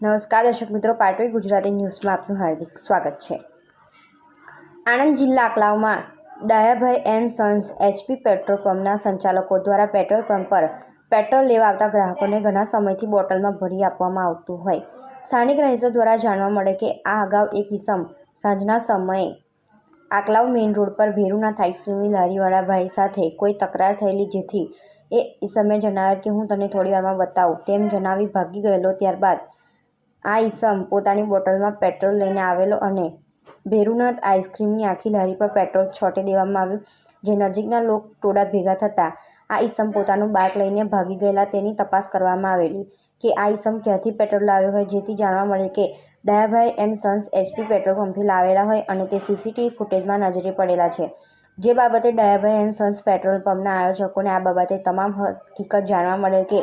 નમસ્કાર, દર્શક મિત્રો પાટવી ગુજરાતી ન્યૂઝમાં આપનું હાર્દિક સ્વાગત છે. આણંદ જિલ્લા અકલાવમાં Dayabhai and sons HP petrol પંપના સંચાલકો દ્વારા પેટ્રોલ પંપ પર પેટ્રોલ લેવા આવતા ગ્રાહકોને ઘણા સમયથી બોટલમાં ભરી આપવામાં આવતું હોય. સ્થાનિક રહીશો દ્વારા જાણવા મળે કે આ અગાઉ એક ઇસમ સાંજના સમયે આકલાવ મેઇન રોડ પર ભેરુના આઈસ્ક્રીમની લારીવાળા ભાઈ સાથે કોઈ તકરાર થયેલી જેથી એ ઇસમે જણાવેલ કે હું તને થોડી વારમાં બતાવું તેમ જણાવી ભાગી ગયેલો ત્યારબાદ આ ઈસમ પોતાની બોટલમાં પેટ્રોલ લઈને આવેલો અને ભેરુનાથ આઈસ્ક્રીમની આખી લારી પર પેટ્રોલ છોટી દેવામાં આવ્યું, જે નજીકના લોક ટોળા ભેગા થતાં આ ઈસમ પોતાનું બાઇક લઈને ભાગી ગયેલા તેની તપાસ કરવામાં આવેલી કે આ ઈસમ ક્યાંથી પેટ્રોલ લાવ્યો હોય જેથી જાણવા મળે કે Dayabhai and sons HP petrol પંપથી લાવેલા હોય અને તે સીસીટીવી ફૂટેજમાં નજરે પડેલા છે. જે બાબતે ડાયાભાઈ એન્ડ સન્સ પેટ્રોલ પંપના આયોજકોને આ બાબતે તમામ હકીકત જાણવા મળે કે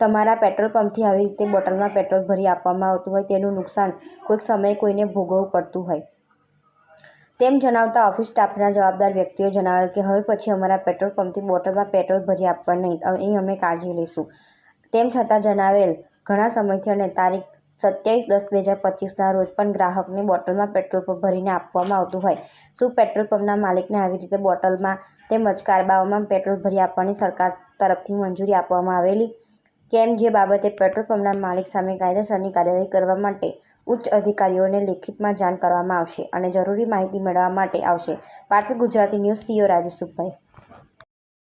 તમારા પેટ્રોલ પંપથી આવી રીતે બોટલમાં પેટ્રોલ ભરી આપવામાં આવતું હોય તેનું નુકસાન કોઈક સમયે કોઈને ભોગવવું પડતું હોય. તેમ જણાવતા ઓફિસ સ્ટાફના જવાબદાર વ્યક્તિઓ જણાવેલ કે હવે પછી અમારા પેટ્રોલ પંપથી બોટલમાં પેટ્રોલ ભરી આપવા નહીં અહીં અમે કાળજી લઈશું. તેમ છતાં જણાવેલ ઘણા સમયથી અને તારીખ સત્યાવીસ દસ બે હજાર પચીસના રોજ પણ ગ્રાહકને બોટલમાં પેટ્રોલ પંપ ભરીને આપવામાં આવતું હોય. શું પેટ્રોલ પંપના માલિકને આવી રીતે બોટલમાં તેમજ કારબાઓમાં પેટ્રોલ ભરી આપવાની સરકાર તરફથી મંજૂરી આપવામાં આવેલી? કેમ? જે બાબતે પેટ્રોલ પંપના માલિક સામે કાયદેસરની કાર્યવાહી કરવા માટે ઉચ્ચ અધિકારીઓને લેખિતમાં જાણ કરવામાં આવશે અને જરૂરી માહિતી મેળવવા માટે આવશે. પાર્થિવ ગુજરાતી ન્યૂઝ સીઓ રાજેશ